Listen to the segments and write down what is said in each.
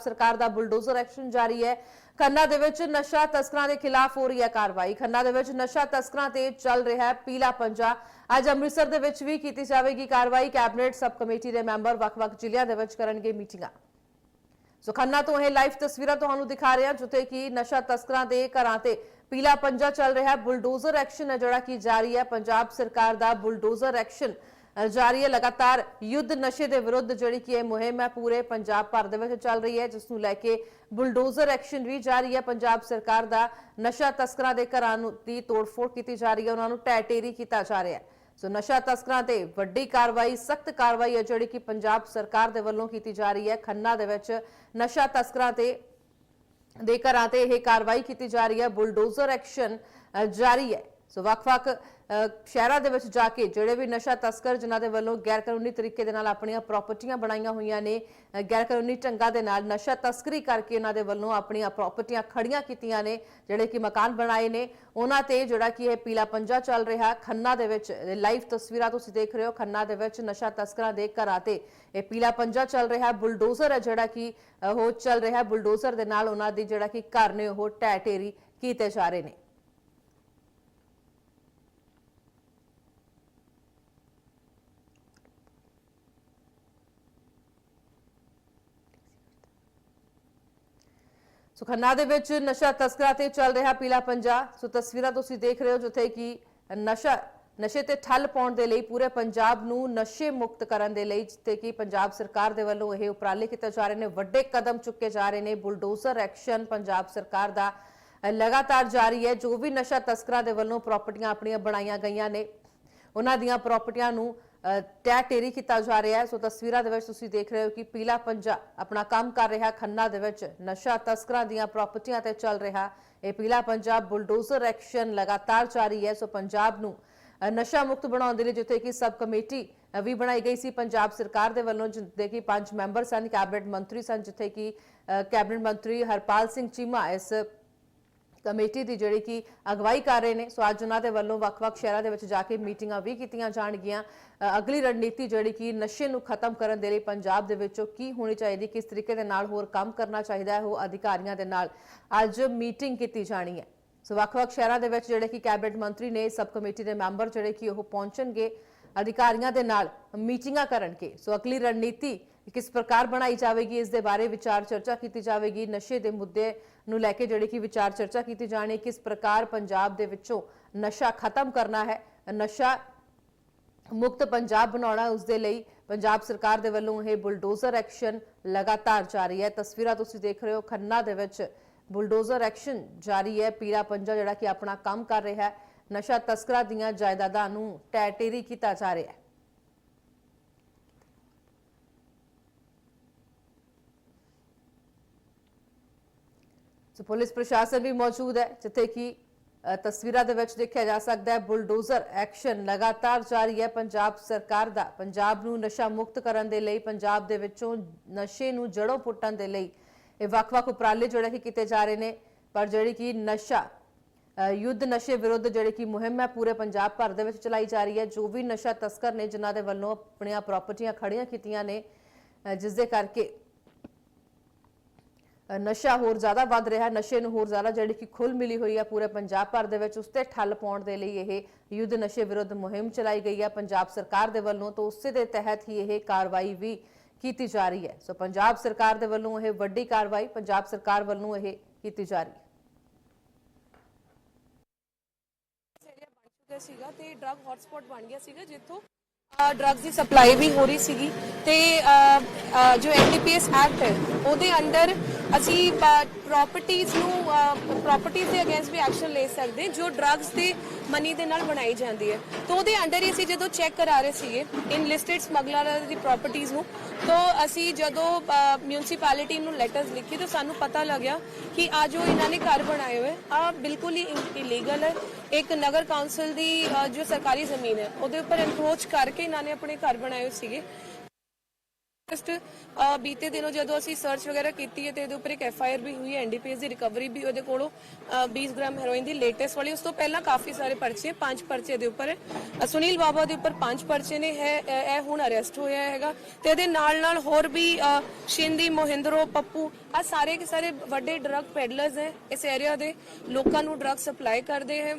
ਸਰਕਾਰ ਦਾ bulldozer action ਜਾਰੀ ਹੈ। ਖੰਨਾ ਦੇ ਵਿੱਚ ਨਸ਼ਾ ਤਸਕਰਾਂ ਦੇ ਖਿਲਾਫ ਹੋ ਰਹੀ ਹੈ ਕਾਰਵਾਈ। ਖੰਨਾ ਦੇ ਵਿੱਚ ਨਸ਼ਾ ਤਸਕਰਾਂ ਤੇ ਚੱਲ ਰਿਹਾ ਹੈ ਪੀਲਾ ਪੰਜਾ। ਅੱਜ ਅੰਮ੍ਰਿਤਸਰ ਦੇ ਵਿੱਚ ਵੀ ਕੀਤੀ ਜਾਵੇਗੀ ਕਾਰਵਾਈ। ਕੈਬਨਿਟ ਸਬ ਕਮੇਟੀ ਦੇ ਮੈਂਬਰ ਵੱਖ-ਵੱਖ ਜ਼ਿਲ੍ਹਿਆਂ ਦੇ ਵਿੱਚ ਕਰਨਗੇ ਮੀਟਿੰਗਾਂ। ਸੋ ਖੰਨਾ ਤੋਂ ਇਹ ਲਾਈਵ ਤਸਵੀਰਾਂ ਤੁਹਾਨੂੰ ਦਿਖਾ ਰਹੇ ਹਾਂ, ਜਿੱਥੇ ਕਿ ਨਸ਼ਾ ਤਸਕਰਾਂ ਦੇ ਘਰਾਂ ਤੇ ਪੀਲਾ ਪੰਜਾ ਚੱਲ ਰਿਹਾ ਹੈ। ਬੁਲਡੋਜ਼ਰ ਐਕਸ਼ਨ ਹੈ ਜਿਹੜਾ ਕਿ ਜਾਰੀ ਹੈ। ਪੰਜਾਬ ਸਰਕਾਰ ਦਾ ਬੁਲਡੋਜ਼ਰ ਐਕਸ਼ਨ ਜਾਰੀ ਹੈ ਲਗਾਤਾਰ ਯੁੱਧ ਨਸ਼ੇ ਦੇ ਵਿਰੁੱਧ ਜਿਹੜੀ ਕਿ ਇਹ ਮੁਹਿੰਮ ਹੈ, ਪੂਰੇ ਪੰਜਾਬ ਭਰ ਦੇ ਵਿੱਚ ਚੱਲ ਰਹੀ ਹੈ, ਜਿਸ ਨੂੰ ਲੈ ਕੇ ਬੁਲਡੋਜ਼ਰ ਐਕਸ਼ਨ ਵੀ ਜਾਰੀ ਹੈ। ਪੰਜਾਬ ਸਰਕਾਰ ਦਾ ਨਸ਼ਾ ਤਸਕਰਾਂ ਦੇ ਘਰਾਂ ਨੂੰ ਦੀ ਤੋੜਫੋੜ ਕੀਤੀ ਜਾ ਰਹੀ ਹੈ, ਉਹਨਾਂ ਨੂੰ ਢਹਿ ਕੀਤਾ ਜਾ ਰਿਹਾ ਹੈ। ਸੋ ਨਸ਼ਾ ਤਸਕਰਾਂ ਤੇ ਵੱਡੀ ਕਾਰਵਾਈ, ਸਖਤ ਕਾਰਵਾਈ ਹੈ, ਜਿਹੜੀ ਕਿ ਪੰਜਾਬ ਸਰਕਾਰ ਦੇ ਵੱਲੋਂ ਕੀਤੀ ਜਾ ਰਹੀ ਹੈ। ਖੰਨਾ ਦੇ ਵਿੱਚ ਨਸ਼ਾ ਤਸਕਰਾਂ ਤੇ, ਦੇ ਘਰਾਂ ਤੇ ਇਹ ਕਾਰਵਾਈ ਕੀਤੀ ਜਾ ਰਹੀ ਹੈ। ਬੁਲਡੋਜ਼ਰ ਐਕਸ਼ਨ ਜਾਰੀ ਹੈ। ਸੋ ਵੱਖ-ਵੱਖ ਸ਼ਹਿਰਾਂ ਦੇ ਵਿੱਚ ਜਾ ਕੇ ਜਿਹੜੇ ਵੀ ਨਸ਼ਾ ਤਸਕਰ ਜਿਨ੍ਹਾਂ ਦੇ ਵੱਲੋਂ ਗੈਰ ਕਾਨੂੰਨੀ ਤਰੀਕੇ ਦੇ ਨਾਲ ਆਪਣੀਆਂ ਪ੍ਰਾਪਰਟੀਆਂ ਬਣਾਈਆਂ ਹੋਈਆਂ ਨੇ ਗੈਰ ਕਾਨੂੰਨੀ ਢੰਗਾਂ ਦੇ ਨਾਲ ਨਸ਼ਾ ਤਸਕਰੀ ਕਰਕੇ ਉਹਨਾਂ ਦੇ ਵੱਲੋਂ ਆਪਣੀਆਂ ਪ੍ਰਾਪਰਟੀਆਂ ਖੜੀਆਂ ਕੀਤੀਆਂ ਨੇ, ਜਿਹੜੇ ਕਿ ਮਕਾਨ ਬਣਾਏ ਨੇ। ਉਹਨਾਂ ਤੇ ਜਿਹੜਾ ਕਿ ਇਹ ਪੀਲਾ ਪੰਜਾ ਚੱਲ ਰਿਹਾ, ਖੰਨਾ ਦੇ ਵਿੱਚ ਲਾਈਵ ਤਸਵੀਰਾਂ ਤੁਸੀਂ ਦੇਖ ਰਹੇ ਹੋ, ਖੰਨਾ ਦੇ ਵਿੱਚ ਨਸ਼ਾ ਤਸਕਰਾਂ ਦੇ ਘਰਾਂ ਤੇ ਇਹ ਪੀਲਾ ਪੰਜਾ ਚੱਲ ਰਿਹਾ, ਬੁਲਡੋਜ਼ਰ ਹੈ ਜਿਹੜਾ ਕਿ ਉਹ ਚੱਲ ਰਿਹਾ, ਬੁਲਡੋਜ਼ਰ ਦੇ ਨਾਲ ਉਹਨਾਂ ਦੀ ਜਿਹੜਾ ਕਿ ਘਰ ਨੇ ਉਹ ਢਹਿ ਢੇਰੀ ਕੀਤੇ ਜਾ ਰਹੇ ਨੇ। ਸੋ ਖੰਨਾ ਦੇ ਵਿੱਚ ਨਸ਼ਾ ਤਸਕਰਾਂ ਤੇ ਚੱਲ ਰਿਹਾ ਪੀਲਾ ਪੰਜਾ। ਸੋ ਤਸਵੀਰਾਂ ਤੁਸੀਂ ਦੇਖ ਰਹੇ ਹੋ ਜਿੱਥੇ ਕਿ ਨਸ਼ਾ, ਨਸ਼ੇ ਤੇ ਠੱਲ ਪਾਉਣ ਦੇ ਲਈ ਪੂਰੇ ਪੰਜਾਬ ਨੂੰ ਨਸ਼ੇ ਮੁਕਤ ਕਰਨ ਦੇ ਲਈ, ਜਿੱਥੇ ਕਿ ਪੰਜਾਬ ਸਰਕਾਰ ਦੇ ਵੱਲੋਂ ਇਹ ਉਪਰਾਲੇ ਕੀਤੇ ਜਾ ਰਹੇ ਨੇ। ਵੱਡੇ ਕਦਮ ਚੁੱਕੇ ਜਾ ਰਹੇ ਨੇ। ਬੁਲਡੋਜ਼ਰ ਐਕਸ਼ਨ ਪੰਜਾਬ ਸਰਕਾਰ ਦਾ ਲਗਾਤਾਰ ਜਾਰੀ ਹੈ। ਜੋ ਵੀ ਨਸ਼ਾ ਤਸਕਰਾਂ ਦੇ ਵੱਲੋਂ ਪ੍ਰਾਪਰਟੀਆਂ ਆਪਣੀਆਂ ਬਣਾਈਆਂ ਗਈਆਂ ਨੇ, ਉਹਨਾਂ ਦੀਆਂ ਪ੍ਰਾਪਰਟੀਆਂ ਨੂੰ ਅ, ਟੇਰੀ ਕੀਤਾ ਜਾ ਰਿਹਾ ਹੈ। ਸੋ ਤਸਵੀਰਾਂ ਦੇ ਵਿੱਚ ਤੁਸੀਂ ਦੇਖ ਰਹੇ ਹੋ ਕਿ ਪੀਲਾ ਪੰਜਾ ਆਪਣਾ ਕੰਮ ਕਰ ਰਿਹਾ ਖੰਨਾ ਦੇ ਵਿੱਚ ਨਸ਼ਾ ਤਸਕਰਾਂ ਦੀਆਂ ਪ੍ਰਾਪਰਟੀਆਂ ਤੇ ਚੱਲ ਰਿਹਾ। ਇਹ ਪੀਲਾ ਪੰਜਾਬ ਬੁਲਡੋਜ਼ਰ ਐਕਸ਼ਨ ਲਗਾਤਾਰ ਜਾਰੀ ਹੈ। ਸੋ ਪੰਜਾਬ ਨੂੰ ਨਸ਼ਾ ਮੁਕਤ ਬਣਾਉਣ ਦੇ ਲਈ ਜਿੱਥੇ ਕਿ ਸਬ ਕਮੇਟੀ ਵੀ ਬਣਾਈ ਗਈ ਸੀ ਪੰਜਾਬ ਸਰਕਾਰ ਦੇ ਵੱਲੋਂ ਜਿੱਥੇ ਕਿ ਪੰਜ ਮੈਂਬਰ ਸਨ ਕੈਬਨਿਟ ਮੰਤਰੀ ਸਨ ਜਿੱਥੇ ਕਿ ਕੈਬਨਿਟ ਮੰਤਰੀ ਹਰਪਾਲ ਸਿੰਘ ਚੀਮਾ ਇਸ ਕਮੇਟੀ ਦੀ ਜਿਹੜੀ ਕਿ ਅਗਵਾਈ ਕਰ ਰਹੇ ਨੇ। ਸੋ ਅੱਜ ਉਹਨਾਂ ਦੇ ਵੱਲੋਂ ਵੱਖ-ਵੱਖ ਸ਼ਹਿਰਾਂ ਦੇ ਵਿੱਚ ਜਾ ਕੇ ਮੀਟਿੰਗਾਂ ਵੀ ਕੀਤੀਆਂ ਜਾਣਗੀਆਂ। ਅਗਲੀ ਰਣਨੀਤੀ ਜਿਹੜੀ ਕਿ ਨਸ਼ੇ ਨੂੰ ਖਤਮ ਕਰਨ ਦੇ ਲਈ ਪੰਜਾਬ ਦੇ ਵਿੱਚੋਂ ਕੀ ਹੋਣੀ ਚਾਹੀਦੀ, ਕਿਸ ਤਰੀਕੇ ਦੇ ਨਾਲ ਹੋਰ ਕੰਮ ਕਰਨਾ ਚਾਹੀਦਾ ਹੈ, ਉਹ ਅਧਿਕਾਰੀਆਂ ਦੇ ਨਾਲ ਅੱਜ ਮੀਟਿੰਗ ਕੀਤੀ ਜਾਣੀ ਹੈ। ਸੋ ਵੱਖ-ਵੱਖ ਸ਼ਹਿਰਾਂ ਦੇ ਵਿੱਚ ਜਿਹੜੇ ਕਿ ਕੈਬਨਿਟ ਮੰਤਰੀ ਨੇ, ਸਬ ਕਮੇਟੀ ਦੇ ਮੈਂਬਰ ਜਿਹੜੇ ਕਿ ਉਹ ਪਹੁੰਚਣਗੇ। ਅਧਿਕਾਰੀਆਂ ਦੇ ਨਾਲ ਮੀਟਿੰਗਾਂ ਕਰਨਗੇ। ਸੋ ਅਗਲੀ ਰਣਨੀਤੀ ਕਿਸ ਪ੍ਰਕਾਰ ਬਣਾਈ ਜਾਵੇਗੀ, ਇਸ ਦੇ ਬਾਰੇ ਵਿਚਾਰ ਚਰਚਾ ਕੀਤੀ ਜਾਵੇਗੀ। ਨਸ਼ੇ ਦੇ ਮੁੱਦੇ ਨੂੰ ਲੈ ਕੇ ਜਿਹੜੀ ਕਿ ਵਿਚਾਰ ਚਰਚਾ ਕੀਤੀ ਜਾਣੀ, ਕਿਸ ਪ੍ਰਕਾਰ ਪੰਜਾਬ ਦੇ ਵਿੱਚੋਂ ਨਸ਼ਾ ਖਤਮ ਕਰਨਾ ਹੈ, ਨਸ਼ਾ ਮੁਕਤ ਪੰਜਾਬ ਬਣਾਉਣਾ ਉਸ ਦੇ ਲਈ ਪੰਜਾਬ ਸਰਕਾਰ ਦੇ ਵੱਲੋਂ ਇਹ ਬੁਲਡੋਜ਼ਰ ਐਕਸ਼ਨ ਲਗਾਤਾਰ ਜਾਰੀ ਹੈ। ਤਸਵੀਰਾਂ ਤੁਸੀਂ ਦੇਖ ਰਹੇ ਹੋ, ਖੰਨਾ ਦੇ ਵਿੱਚ ਬੁਲਡੋਜ਼ਰ ਐਕਸ਼ਨ ਜਾਰੀ ਹੈ। ਪੀਰਾ ਪੰਜਾ ਜਿਹੜਾ ਕਿ ਆਪਣਾ ਕੰਮ ਕਰ ਰਿਹਾ ਹੈ। ਨਸ਼ਾ ਤਸਕਰਾਂ ਦੀਆਂ ਜਾਇਦਾਦਾਂ ਨੂੰ ਟੈਟੇਰੀ ਕੀਤਾ ਜਾ ਰਿਹਾ ਹੈ। ਸੋ ਪੁਲਿਸ ਪ੍ਰਸ਼ਾਸਨ ਵੀ ਮੌਜੂਦ ਹੈ, ਜਿੱਥੇ ਕਿ ਤਸਵੀਰਾਂ ਦੇ ਵਿੱਚ ਦੇਖਿਆ ਜਾ ਸਕਦਾ ਹੈ, ਬੁਲਡੋਜ਼ਰ ਐਕਸ਼ਨ ਲਗਾਤਾਰ ਜਾਰੀ ਹੈ। ਪੰਜਾਬ ਸਰਕਾਰ ਦਾ, ਪੰਜਾਬ ਨੂੰ ਨਸ਼ਾ ਮੁਕਤ ਕਰਨ ਦੇ ਲਈ, ਪੰਜਾਬ ਦੇ ਵਿੱਚੋਂ ਨਸ਼ੇ ਨੂੰ ਜੜੋਂ ਪੁੱਟਣ ਦੇ ਲਈ ਇਹ ਵੱਖ-ਵੱਖ ਉਪਰਾਲੇ ਜਿਹੜੇ ਕਿ ਕੀਤੇ ਜਾ ਰਹੇ ਨੇ, ਪਰ ਜਿਹੜੀ ਕਿ ਨਸ਼ਾ ਯੁੱਧ ਨਸ਼ੇ ਵਿਰੁੱਧ ਜਿਹੜੀ ਕਿ ਮੁਹਿੰਮ ਹੈ ਪੂਰੇ ਪੰਜਾਬ ਭਰ ਦੇ ਵਿੱਚ ਚਲਾਈ ਜਾ ਰਹੀ ਹੈ। ਜੋ ਵੀ ਨਸ਼ਾ ਤਸਕਰ ਨੇ ਜਿਨ੍ਹਾਂ ਦੇ ਵੱਲੋਂ ਆਪਣੀਆਂ ਪ੍ਰਾਪਰਟੀਆਂ ਖੜੀਆਂ ਕੀਤੀਆਂ ਨੇ ਅ, ਜਿਸ ਦੇ ਕਰਕੇ ਨਸ਼ਾ ਹੋਰ ਜ਼ਿਆਦਾ ਵੱਧ ਰਿਹਾ ਨਸ਼ੇ ਨੂੰ ਹੋਰ ਜ਼ਿਆਦਾ ਜਿਹੜੀ ਕਿ ਖੁੱਲ ਮਿਲੀ ਹੋਈ ਹੈ ਪੂਰੇ ਪੰਜਾਬ ਭਰ ਦੇ ਵਿੱਚ ਉਸ ਤੇ ਠੱਲ ਪਾਉਣ ਦੇ ਲਈ ਇਹ ਯੁੱਧ ਨਸ਼ੇ ਵਿਰੁੱਧ ਮੁਹਿੰਮ ਚਲਾਈ ਗਈ ਹੈ। ਪੰਜਾਬ ਸਰਕਾਰ ਦੇ ਵੱਲੋਂ ਤੋਂ ਉਸੇ ਦੇ ਤਹਿਤ ਹੀ ਇਹ ਕਾਰਵਾਈ ਵੀ ਕੀਤੀ ਜਾ ਰਹੀ ਹੈ। ਸੋ ਪੰਜਾਬ ਸਰਕਾਰ ਦੇ ਵੱਲੋਂ ਇਹ ਵੱਡੀ ਕਾਰਵਾਈ ਪੰਜਾਬ ਸਰਕਾਰ ਵੱਲੋਂ ਇਹ ਕੀਤੀ ਜਾ ਰਹੀ ਹੈ। ਬਣ ਸੀਗਾ ਤੇ ਡਰੱਗ ਹੌਟਸਪੌਟ ਬਣ ਗਿਆ ਸੀਗਾ ਜਿੱਥੋਂ ਡਰੱਗਸ ਦੀ ਸਪਲਾਈ ਵੀ ਹੋ ਰਹੀ ਸੀਗੀ ਤੇ ਅ, ਅ, ਜੋ ਐਨਡੀਪੀਐਸ ਐਕਟ ਹੈ ਉਹਦੇ ਅੰਡਰ ਅਸੀਂ ਪ੍ਰਾਪਰਟੀਆਂ ਨੂੰ ਪ੍ਰਾਪਰਟੀਆਂ ਦੇ ਅਗੇਂਸਟ ਵੀ ਐਕਸ਼ਨ ਲੈ ਸਕਦੇ ਜੋ ਡਰੱਗਸ ਦੇ ਮਨੀ ਦੇ ਨਾਲ ਬਣਾਈ ਜਾਂਦੀ ਹੈ। ਤਾਂ ਉਹਦੇ ਅੰਡਰ ਹੀ ਅਸੀਂ ਜਦੋਂ ਚੈੱਕ ਕਰਾ ਰਹੇ ਸੀਗੇ ਇਨ ਲਿਸਟਡ ਸਮਗਲਰਾਂ ਦੀ ਪ੍ਰਾਪਰਟੀਆਂ ਨੂੰ, ਤਾਂ ਅਸੀਂ ਜਦੋਂ ਮਿਊਨਿਸਪੈਲਿਟੀ ਨੂੰ ਲੈਟਰਸ ਲਿਖੇ, ਤਾਂ ਸਾਨੂੰ ਪਤਾ ਲੱਗਿਆ ਕਿ ਆ ਜੋ ਇਹਨਾਂ ਨੇ ਘਰ ਬਣਾਏ ਹੋਏ। ਆ ਬਿਲਕੁਲ ਹੀ ਇਲੀਗਲ ਹੈ। ਇੱਕ ਨਗਰ ਕੌਂਸਲ ਦੀ ਜੋ ਸਰਕਾਰੀ ਜ਼ਮੀਨ ਹੈ, ਉਹਦੇ ਉੱਪਰ ਐਨਕਰੋਚ ਕਰਕੇ ਇਹਨਾਂ ਨੇ ਆਪਣੇ ਘਰ ਬਣਾਏ ਹੋਏ ਸੀਗੇ। ਜਸਟ ਬੀਤੇ ਦਿਨੋਂ ਜਦੋਂ ਅਸੀਂ ਸਰਚ ਵਗੈਰਾ ਕੀਤੀ ਹੈ ਤੇ ਇਹਦੇ ਉੱਪਰ ਇੱਕ ਐਫ ਆਈ ਆਰ ਵੀ ਹੋਈ ਹੈ ਐਨਡੀਪੀਐਸ ਦੀ ਰਿਕਵਰੀ ਵੀ ਉਹਦੇ ਕੋਲੋਂ 20 ਗ੍ਰਾਮ ਹੈਰੋਇਨ ਦੀ ਲੇਟੈਸਟ ਵਾਲੀ। ਉਸ ਤੋਂ ਪਹਿਲਾਂ ਕਾਫੀ ਸਾਰੇ ਪਰਚੇ ਪੰਜ ਪਰਚੇ ਦੇ ਉੱਪਰ। ਸੁਨੀਲ ਬਾਬਾ ਦੇ ਉੱਪਰ ਪੰਜ ਪਰਚੇ ਨੇ। ਹੈ ਇਹ ਹੁਣ ਅਰੈਸਟ ਹੋਇਆ ਹੈਗਾ। ਤੇ ਇਹਦੇ ਨਾਲ ਨਾਲ ਹੋਰ ਵੀ ਅ, ਸ਼ਿੰਦੀ ਮੋਹਿੰਦਰੋ ਪੱਪੂ ਆ ਸਾਰੇ ਕੇ ਸਾਰੇ ਵੱਡੇ ਡਰੱਗ ਪੈਡਲਰਸ ਹੈ ਇਸ ਏਰੀਆ ਦੇ। ਲੋਕਾਂ ਨੂੰ ਡਰੱਗ ਸਪਲਾਈ ਕਰਦੇ ਹੈ।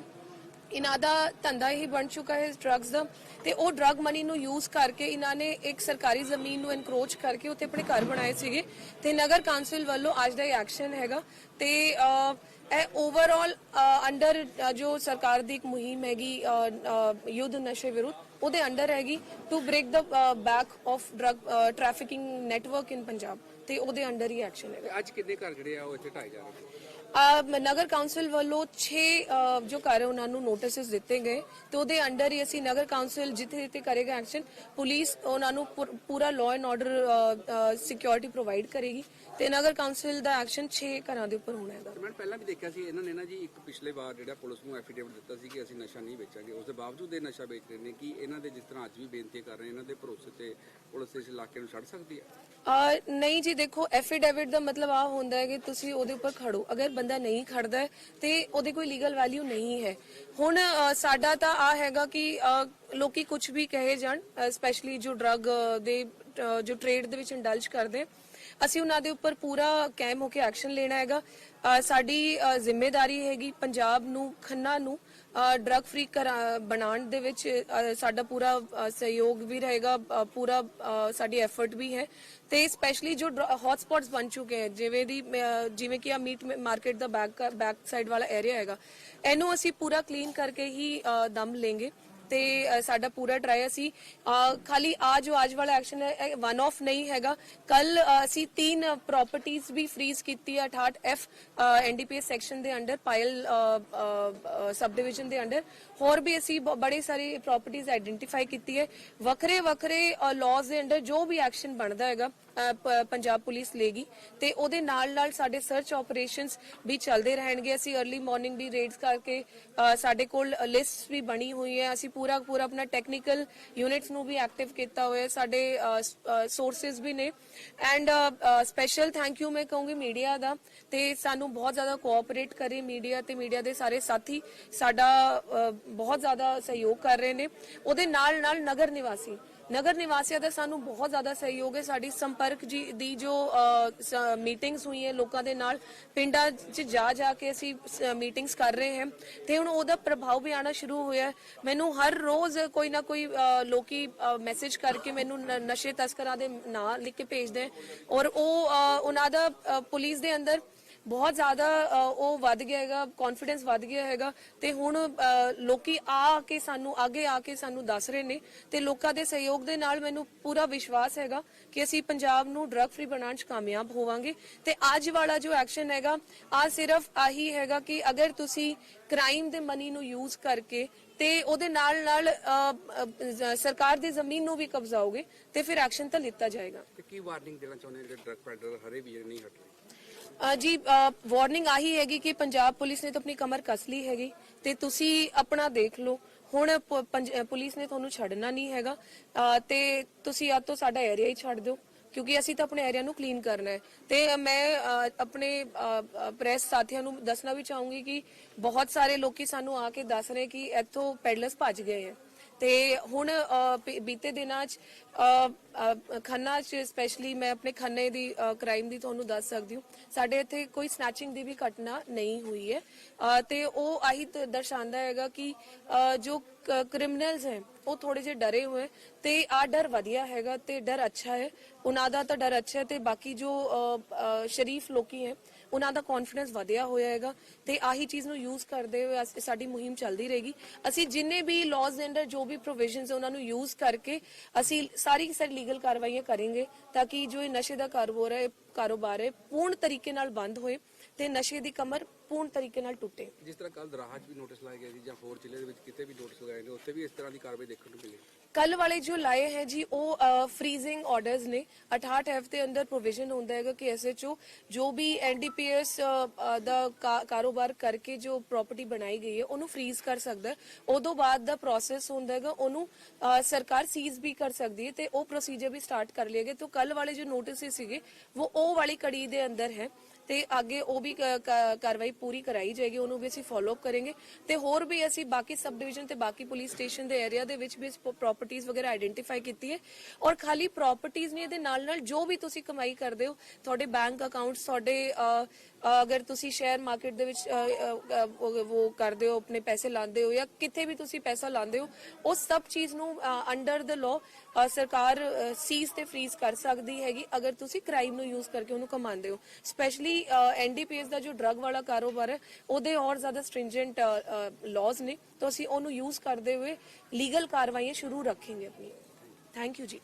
ਇਹਨਾਂ ਦਾ ਧੰਦਾ ਹੀ ਬਣ ਚੁੱਕਾ ਹੈ ਡਰੱਗਸ ਦਾ ਤੇ ਉਹ ਡਰੱਗ ਮਨੀ ਨੂੰ ਯੂਜ਼ ਕਰਕੇ ਇਹਨਾਂ ਨੇ ਇੱਕ ਸਰਕਾਰੀ ਜ਼ਮੀਨ ਨੂੰ ਐਨਕਰੋਚ ਕਰਕੇ ਉੱਥੇ ਆਪਣੇ ਘਰ ਬਣਾਏ ਸੀਗੇ ਤੇ ਨਗਰ ਕੌਂਸਲ ਵੱਲੋਂ ਅੱਜ ਦਾ ਇਹ ਐਕਸ਼ਨ ਹੈਗਾ ਤੇ ਇਹ ਓਵਰਆਲ ਅੰਡਰ ਜੋ ਸਰਕਾਰ ਦੀ ਇੱਕ ਮੁਹਿੰਮ ਹੈਗੀ ਯੁੱਧ ਨਸ਼ੇ ਵਿਰੁੱਧ, ਉਹਦੇ ਅੰਡਰ ਹੈਗੀ to break the back of drug trafficking network in Punjab ਤੇ ਉਹਦੇ ਅੰਡਰ ਹੀ ਐਕਸ਼ਨ ਹੈਗਾ। ਅੱਜ ਕਿੰਨੇ ਘਰ ਜਿਹੜੇ ਆ ਉਹ ਇੱਥੇ ਢਾਏ ਜਾ ਰਹੇ ਨਗਰ ਕੌਂਸਲ ਵੱਲੋਂ 6 ਜੋ ਘਰ ਉਹਨਾਂ ਨੂੰ ਨੋਟਿਸਸ ਦਿੱਤੇ ਗਏ ਤੇ ਉਹਦੇ ਅੰਡਰ ਹੀ ਅਸੀਂ ਨਗਰ ਕੌਂਸਲ ਜਿੱਥੇ ਜਿੱਥੇ ਕਰੇਗਾ ਐਕਸ਼ਨ ਪੁਲਿਸ ਉਹਨਾਂ ਨੂੰ ਪੁਰ- law and order security provide ਕਰੇਗੀ ਤੇ ਨਗਰ ਕੌਂਸਲ ਦਾ ਐਕਸ਼ਨ 6 ਘਰਾਂ ਦੇ ਉੱਪਰ ਹੋਣਾ ਹੈਗਾ। ਮੈਂ ਪਹਿਲਾਂ ਵੀ ਦੇਖਿਆ ਸੀ ਇਹਨਾਂ ਨੇ ਨਾ ਜੀ ਇੱਕ ਪਿਛਲੇ ਵਾਰ ਜਿਹੜਾ ਪੁਲਿਸ ਨੂੰ ਐਫੀਡੇਵਿਟ ਦਿੱਤਾ ਸੀ ਕਿ ਅਸੀਂ ਨਸ਼ਾ ਨਹੀਂ ਵੇਚਾਂਗੇ ਉਸ ਦੇ ਬਾਵਜੂਦ ਇਹ ਨਸ਼ਾ ਵੇਚ ਰਹੇ ਨੇ ਕਿ ਇਹਨਾਂ ਦੇ ਜਿਸ ਤਰ੍ਹਾਂ ਅੱਜ ਵੀ ਬੇਨਤੀ ਕਰ ਰਹੇ ਇਹਨਾਂ ਦੇ ਭਰੋਸੇ ਤੇ ਪੁਲਿਸ ਇਸ ਇਲਾਕੇ ਨੂੰ ਛੱਡ ਸਕਦੀ ਹੈ? ਨਹੀਂ ਜੀ ਦੇਖੋ ਐਫੀਡੇਵਿਟ ਦਾ ਮਤਲਬ ਆ ਹੁੰਦਾ ਹੈ ਕਿ ਤੁਸੀਂ ਉਹਦੇ ਉੱਪਰ ਖੜੋ। ਅਗਰ ਬੰਦਾ ਨਹੀਂ ਖੜਦਾ ਹੈ ਤੇ ਉਹਦੀ ਕੋਈ ਲੀਗਲ ਵੈਲਿਊ ਨਹੀਂ ਹੈ। ਹੁਣ ਸਾਡਾ ਤਾਂ ਆ ਹੈਗਾ ਕਿ ਅਹ, ਲੋਕੀ ਕੁਝ ਵੀ ਕਹੇ ਜਾਣ ਸਪੈਸ਼ਲੀ ਜੋ ਡਰੱਗ ਦੇ ਜੋ ਟ੍ਰੇਡ ਦੇ ਵਿੱਚ ਇੰਡਲਜ ਕਰਦੇ ਅਸੀਂ ਉਹਨਾਂ ਦੇ ਉੱਪਰ ਪੂਰਾ ਕਾਇਮ ਹੋ ਕੇ ਐਕਸ਼ਨ ਲੈਣਾ ਹੈਗਾ। ਸਾਡੀ ਅਹ, ਜ਼ਿੰਮੇਵਾਰੀ ਹੈਗੀ ਪੰਜਾਬ ਨੂੰ ਖੰਨਾ ਨੂੰ ਡਰੱਗ ਫ੍ਰੀ ਬਣਾਉਣ ਦੇ ਵਿੱਚ ਸਾਡਾ ਪੂਰਾ ਸਹਿਯੋਗ ਵੀ ਰਹੇਗਾ ਪੂਰਾ ਸਾਡੀ ਐਫਰਟ ਵੀ ਹੈ। ਤੇ ਸਪੈਸ਼ਲੀ ਜੋ ਹੌਟ ਬਣ ਚੁੱਕੇ ਹੈ, ਜਿਵੇਂ ਦੀ ਜਿਵੇਂ ਕਿ ਆ ਮੀਟ ਮਾਰਕੀਟ ਦਾ ਬੈਕ ਬੈਕ ਸਾਈਡ ਵਾਲਾ ਏਰੀਆ ਹੈਗਾ, ਇਹਨੂੰ ਅਸੀਂ ਪੂਰਾ ਕਲੀਨ ਕਰਕੇ ਹੀ ਦਮ ਲੇਂਗੇ ਤੇ ਅ, ਸਾਡਾ ਪੂਰਾ ਟਰਾਈ ਅਸੀਂ ਅ, ਖਾਲੀ ਆ ਜੋ ਅੱਜ ਵਾਲਾ ਐਕਸ਼ਨ ਹੈ ਵਨ ਆਫ ਨਹੀਂ ਹੈਗਾ। ਕੱਲ ਅਸੀਂ ਤਿੰਨ ਪ੍ਰਾਪਰਟੀਆਂ ਵੀ ਫ੍ਰੀਜ਼ ਕੀਤੀ ਹੈ 68 ਐਫ ਐਨਡੀਪੀਐਸ ਸੈਕਸ਼ਨ ਦੇ ਅੰਡਰ ਪਾਇਲ ਸਬ ਡਿਵੀਜ਼ਨ ਦੇ ਅੰਡਰ। ਹੋਰ ਵੀ ਅਸੀਂ ਬ- ਬੜੇ ਸਾਰੇ ਪ੍ਰਾਪਰਟੀਆਂ ਆਈਡੈਂਟੀਫਾਈ ਕੀਤੀ ਹੈ। ਵੱਖਰੇ ਵੱਖਰੇ ਲਾਜ਼ ਦੇ ਅੰਡਰ ਜੋ ਵੀ ਐਕਸ਼ਨ ਬਣਦਾ ਹੈਗਾ ਪੰਜਾਬ ਪੁਲਿਸ ਲੇਗੀ ਤੇ ਉਹਦੇ ਨਾਲ ਨਾਲ ਸਾਡੇ ਸਰਚ ਆਪਰੇਸ਼ਨਸ ਵੀ ਚੱਲਦੇ ਰਹਿਣਗੇ। ਅਸੀਂ अर्ਲੀ ਮਾਰਨਿੰਗ ਵੀ ਰੇਡਸ ਕਰਕੇ ਸਾਡੇ ਕੋਲ ਲਿਸਟ ਵੀ ਬਣੀ ਹੋਈ ਹੈ। ਅਸੀਂ ਪੂਰਾ ਪੂਰਾ ਆਪਣਾ ਟੈਕਨੀਕਲ ਯੂਨਿਟਸ ਨੂੰ ਵੀ ਐਕਟਿਵ ਕੀਤਾ ਹੋਇਆ ਹੈ। ਸਾਡੇ ਸੋਰਸਸ ਵੀ ਨੇ। ਐਂਡ ਸਪੈਸ਼ਲ ਥੈਂਕ ਯੂ ਮੈਂ ਕਹੂੰਗੀ ਮੀਡੀਆ ਦਾ। ਤੇ ਸਾਨੂੰ ਬਹੁਤ ਜ਼ਿਆਦਾ ਕੋਆਪਰੇਟ ਕਰੇ ਮੀਡੀਆ ਤੇ ਮੀਡੀਆ ਦੇ ਸਾਰੇ ਸਾਥੀ। ਸਾਡਾ ਬਹੁਤ ਜ਼ਿਆਦਾ ਸਹਿਯੋਗ ਕਰ ਰਹੇ ਨੇ। ਉਹਦੇ ਨਾਲ ਨਾਲ ਨਗਰ ਨਿਵਾਸੀ, ਨਗਰ ਨਿਵਾਸੀਆਂ ਦਾ ਸਾਨੂੰ ਬਹੁਤ ਜ਼ਿਆਦਾ ਸਹਿਯੋਗ ਹੈ। ਸਾਡੀ ਸੰਪਰਕ ਜੀ, ਦੀ ਜੋ ਮੀਟਿੰਗਸ ਹੋਈਆਂ ਲੋਕਾਂ ਦੇ ਨਾਲ, ਪਿੰਡਾਂ 'ਚ ਜਾ ਜਾ ਕੇ ਅਸੀਂ ਮੀਟਿੰਗਸ ਕਰ ਰਹੇ ਹਾਂ। ਤੇ ਹੁਣ ਉਹਦਾ ਪ੍ਰਭਾਵ ਵੀ ਆਣਾ ਸ਼ੁਰੂ ਹੋਇਆ ਮੈਨੂੰ ਹਰ ਰੋਜ਼ ਕੋਈ ਨਾ ਕੋਈ ਲੋਕੀ ਮੈਸੇਜ ਕਰਕੇ ਮੈਨੂੰ ਨਸ਼ੇ ਤਸਕਰਾਂ ਦੇ ਨਾਂ ਲਿਖ ਕੇ ਭੇਜਦੇ ਹੈ। ਔਰ ਉਹ ਉਹਨਾਂ ਦਾ ਪੁਲਿਸ ਦੇ ਅੰਦਰ ਬਹੁਤ ਜ਼ਿਆਦਾ ਉਹ ਵੱਧ ਗਿਆ ਹੈਗਾ ਕੌਨਫੀਡੈਂਸ ਵੱਧ ਗਿਆ ਹੈਗਾ ਤੇ ਹੁਣ ਲੋਕੀ ਆ ਕੇ ਸਾਨੂੰ, ਅੱਗੇ ਆ ਕੇ ਸਾਨੂੰ ਦੱਸ ਰਹੇ ਨੇ ਤੇ ਲੋਕਾਂ ਦੇ ਸਹਿਯੋਗ ਦੇ ਨਾਲ ਮੈਨੂੰ ਪੂਰਾ ਵਿਸ਼ਵਾਸ ਹੈਗਾ ਕਿ ਅਸੀਂ ਪੰਜਾਬ ਨੂੰ ਡਰੱਗ ਫ੍ਰੀ ਬਣਾਉਣ 'ਚ ਕਾਮਯਾਬ ਹੋਵਾਂਗੇ। ਤੇ ਅੱਜ ਵਾਲਾ ਜੋ ਐਕਸ਼ਨ ਹੈਗਾ, ਆ ਸਿਰਫ ਆਹੀ ਹੈਗਾ ਕਿ ਅਗਰ ਤੁਸੀਂ ਕ੍ਰਾਈਮ ਦੇ ਮਨੀ ਨੂੰ ਯੂਜ਼ ਕਰਕੇ ਤੇ ਉਹਦੇ ਨਾਲ ਨਾਲ ਸਰਕਾਰ ਦੀ ਜ਼ਮੀਨ ਨੂੰ ਵੀ ਕਬਜ਼ਾਓਗੇ ਤੇ ਫਿਰ ਐਕਸ਼ਨ ਤਾਂ ਲਿੱਤਾ ਜਾਏਗਾ। ਕੀ ਵਾਰਨਿੰਗ ਦੇਣਾ ਚਾਹੁੰਦੇ ਨੇ ਜਿਹੜੇ ਪੈਡਲਰ ਹਰੇ ਵੀ ਨਹੀਂ ਹਟ? ਰਹੇ ਜੀ ਵਾਰਨਿੰਗ ਆਹੀ ਹੈਗੀ ਕਿ ਪੰਜਾਬ ਪੁਲਿਸ ਨੇ ਤਾਂ ਆਪਣੀ ਕਮਰ ਕਸ ਲਈ ਹੈਗੀ ਤੇ ਤੁਸੀਂ ਆਪਣਾ ਦੇਖ ਲਓ। ਹੁਣ ਪੁਲਿਸ ਨੇ ਤੁਹਾਨੂੰ ਛੱਡਣਾ ਨਹੀਂ ਹੈਗਾ। ਤੇ ਤੁਸੀਂ ਜਾਂ ਤੋਂ ਸਾਡਾ ਏਰੀਆ ਹੀ ਛੱਡ ਦਿਓ, ਕਿਉਂਕਿ ਅਸੀਂ ਤਾਂ ਆਪਣੇ ਏਰੀਆ ਨੂੰ ਕਲੀਨ ਕਰਨਾ ਹੈ। ਤੇ ਮੈਂ ਆਪਣੇ ਪ੍ਰੈਸ ਸਾਥੀਆਂ ਨੂੰ ਦੱਸਣਾ ਵੀ ਚਾਹੂੰਗੀ ਕਿ ਬਹੁਤ ਸਾਰੇ ਲੋਕੀ ਸਾਨੂੰ ਆ ਕੇ ਦੱਸ ਰਹੇ ਕਿ ਇੱਥੋਂ ਪੈਡਲਰਸ ਭੱਜ ਗਏ ਹੈ। ਤੇ ਹੁਣ ਬੀਤੇ ਦਿਨਾਂ 'ਚ ਖੰਨਾ 'ਚ ਸਪੈਸ਼ਲੀ ਮੈਂ ਆਪਣੇ ਖੰਨੇ ਦੀ ਕ੍ਰਾਈਮ ਦੀ ਤੁਹਾਨੂੰ ਦੱਸ ਸਕਦੀ ਹਾਂ। ਸਾਡੇ ਇੱਥੇ ਕੋਈ ਸਨੈਚਿੰਗ ਦੀ ਵੀ ਘਟਨਾ ਨਹੀਂ ਹੋਈ ਹੈ। ਤੇ ਉਹ ਆਹੀ ਦਰਸਾਉਂਦਾ ਹੈਗਾ ਕਿ ਜੋ ਕ੍ਰਿਮੀਨਲਸ ਹੈ ਉਹ ਥੋੜੇ ਜਿਹੇ ਡਰੇ ਹੋਏ ਤੇ ਆ ਡਰ ਵਧੀਆ ਹੈਗਾ ਤੇ ਡਰ ਅੱਛਾ ਹੈ। ਉਹਨਾਂ ਦਾ ਤਾਂ ਡਰ ਅੱਛਾ ਹੈ ਤੇ ਬਾਕੀ ਜੋ ਅ, ਸ਼ਰੀਫ ਲੋਕੀ ਹੈ ਉਹਨਾਂ ਦਾ ਕੌਨਫੀਡੈਂਸ ਵਧਿਆ ਹੋਇਆ ਹੈਗਾ ਤੇ ਆਹੀ ਚੀਜ਼ ਨੂੰ ਯੂਜ਼ ਕਰਦੇ ਹੋਏ ਅਸ- ਸਾਡੀ ਮੁਹਿੰਮ ਚੱਲਦੀ ਰਹੇਗੀ। ਅਸੀਂ ਜਿੰਨੇ ਵੀ ਲਾਜ਼ ਦੇ ਅੰਡਰ ਜੋ ਵੀ ਪ੍ਰੋਵੀਜ਼ਨਸ ਉਹਨਾਂ ਨੂੰ ਯੂਜ਼ ਕਰਕੇ ਅਸੀਂ ਸਾਰੀ ਸਾਰੀ ਲੀਗਲ ਕਾਰਵਾਈਆਂ ਕਰਾਂਗੇ ਤਾਂ ਕਿ ਜੋ ਇਹ ਨਸ਼ੇ ਦਾ ਕਾਰੋਬਾਰ ਹੈ ਕਾਰੋਬਾਰ ਹੈ, ਪੂਰਨ ਤਰੀਕੇ ਨਾਲ ਬੰਦ ਹੋਏ ਤੇ ਨਸ਼ੇ ਦੀ ਕਮਰ ਪੂਰਨ ਤਰੀਕੇ ਨਾਲ ਟੁੱਟੇ। ਜਿਸ ਤਰ੍ਹਾਂ ਕੱਲ ਦਰਾਹਾ 'ਚ ਵੀ ਨੋਟਿਸ ਲਾਏ ਗਏ ਸੀ ਜਾਂ ਹੋਰ ਜ਼ਿਲ੍ਹੇ ਦੇ ਵਿੱਚ ਕਿਤੇ ਵੀ ਨੋਟਿਸ ਲਗਾਏ ਨੇ, ਉੱਥੇ ਵੀ ਇਸ ਤਰ੍ਹਾਂ ਦੀ ਕਾਰਵਾਈ ਦੇਖਣ ਨੂੰ ਮਿਲੀ। ਕੱਲ ਵਾਲੇ ਜੋ ਲਾਏ ਹੈ ਜੀ, ਉਹ ਫ੍ਰੀਜ਼ਿੰਗ ਆਰਡਰਸ ਨੇ। 68 ਐਫ ਦੇ ਅੰਦਰ ਪ੍ਰੋਵੀਜ਼ਨ ਹੁੰਦਾ ਹੈਗਾ ਕਿ ਐਸਐਚਓ ਜੋ ਵੀ ਐਨਡੀਪੀਐਸ ਦਾ ਕਾਰੋਬਾਰ ਕਰਕੇ ਜੋ ਪ੍ਰਾਪਰਟੀ ਬਣਾਈ ਗਈ ਹੈ, ਉਹਨੂੰ ਫ੍ਰੀਜ਼ ਕਰ ਸਕਦਾ ਹੈ। ਉਦੋਂ ਬਾਅਦ ਦਾ ਪ੍ਰੋਸੈਸ ਹੁੰਦਾ ਹੈਗਾ, ਉਹਨੂੰ ਸਰਕਾਰ ਸੀਜ਼ ਵੀ ਕਰ ਸਕਦੀ ਹੈ ਤੇ ਉਹ ਪ੍ਰੋਸੀਜਰ ਵੀ ਸਟਾਰਟ ਕਰ ਲਿਆ ਗਿਆ ਤਾਂ ਕੱਲ ਵਾਲੇ ਜੋ ਨੋਟਿਸ ਸੀਗੇ, ਉਹ ਉਹ ਵਾਲੀ ਕੜੀ ਦੇ ਅੰਦਰ ਹੈ। ਤੇ ਅੱਗੇ ਉਹ ਵੀ ਕ- ਕ- ਕਾਰਵਾਈ ਪੂਰੀ ਕਰਾਈ ਜਾਏਗੀ ਉਹਨੂੰ ਵੀ ਅਸੀਂ ਫਾਲੋ ਅਪ ਕਰਾਂਗੇ। ਤੇ ਹੋਰ ਵੀ ਅਸੀਂ ਬਾਕੀ ਸਬ ਡਿਵੀਜ਼ਨ ਤੇ ਬਾਕੀ ਪੁਲਿਸ ਸਟੇਸ਼ਨ ਦੇ ਏਰੀਆ ਦੇ ਵਿੱਚ ਵੀ ਪ੍ਰਾਪਰਟੀਆਂ ਵਗੈਰਾ ਆਇਡੈਂਟੀਫਾਈ ਕੀਤੀ ਹੈ। ਔਰ ਖਾਲੀ ਪ੍ਰਾਪਰਟੀਆਂ ਨਹੀਂ ਇਹਦੇ ਨਾਲ ਨਾਲ ਜੋ ਵੀ ਤੁਸੀਂ ਕਮਾਈ ਕਰਦੇ ਹੋ ਤੁਹਾਡੇ ਬੈਂਕ ਅਕਾਊਂਟਸ ਤੁਹਾਡੇ ਅ, ਅ, ਅਗਰ ਤੁਸੀਂ ਸ਼ੇਅਰ ਮਾਰਕੀਟ ਦੇ ਵਿੱਚ ਅ, ਅ, ਅ, ਉਹ ਉਹ ਕਰਦੇ ਹੋ ਆਪਣੇ ਪੈਸੇ ਲਾਉਂਦੇ ਹੋ ਜਾਂ ਕਿਤੇ ਵੀ ਤੁਸੀਂ ਪੈਸਾ ਲਾਉਂਦੇ ਹੋ ਉਹ ਸਭ ਚੀਜ਼ ਨੂੰ ਅੰਡਰ ਦ ਲਾਅ ਸਰਕਾਰ ਸੀਜ਼ ਤੇ ਫ੍ਰੀਜ਼ ਕਰ ਸਕਦੀ ਹੈਗੀ, ਅਗਰ ਤੁਸੀਂ ਕ੍ਰਾਈਮ ਨੂੰ ਯੂਜ਼ ਕਰਕੇ ਉਹਨੂੰ ਕਮਾਉਂਦੇ ਹੋ। ਸਪੈਸ਼ਲੀ ਐਨਡੀਪੀਐਸ ਦਾ ਜੋ ਡਰੱਗ ਵਾਲਾ ਕਾਰੋਬਾਰ ਹੈ, ਉਹਦੇ ਔਰ ਜ਼ਿਆਦਾ ਸਟ੍ਰਿੰਜੈਂਟ ਲਾਜ਼ ਨੇ, ਤਾਂ ਅਸੀਂ ਉਹਨੂੰ ਯੂਜ਼ ਕਰਦੇ ਹੋਏ ਲੀਗਲ ਕਾਰਵਾਈਆਂ ਸ਼ੁਰੂ ਰੱਖेंगे ਆਪਣੀ। ਥੈਂਕ ਯੂ ਜੀ।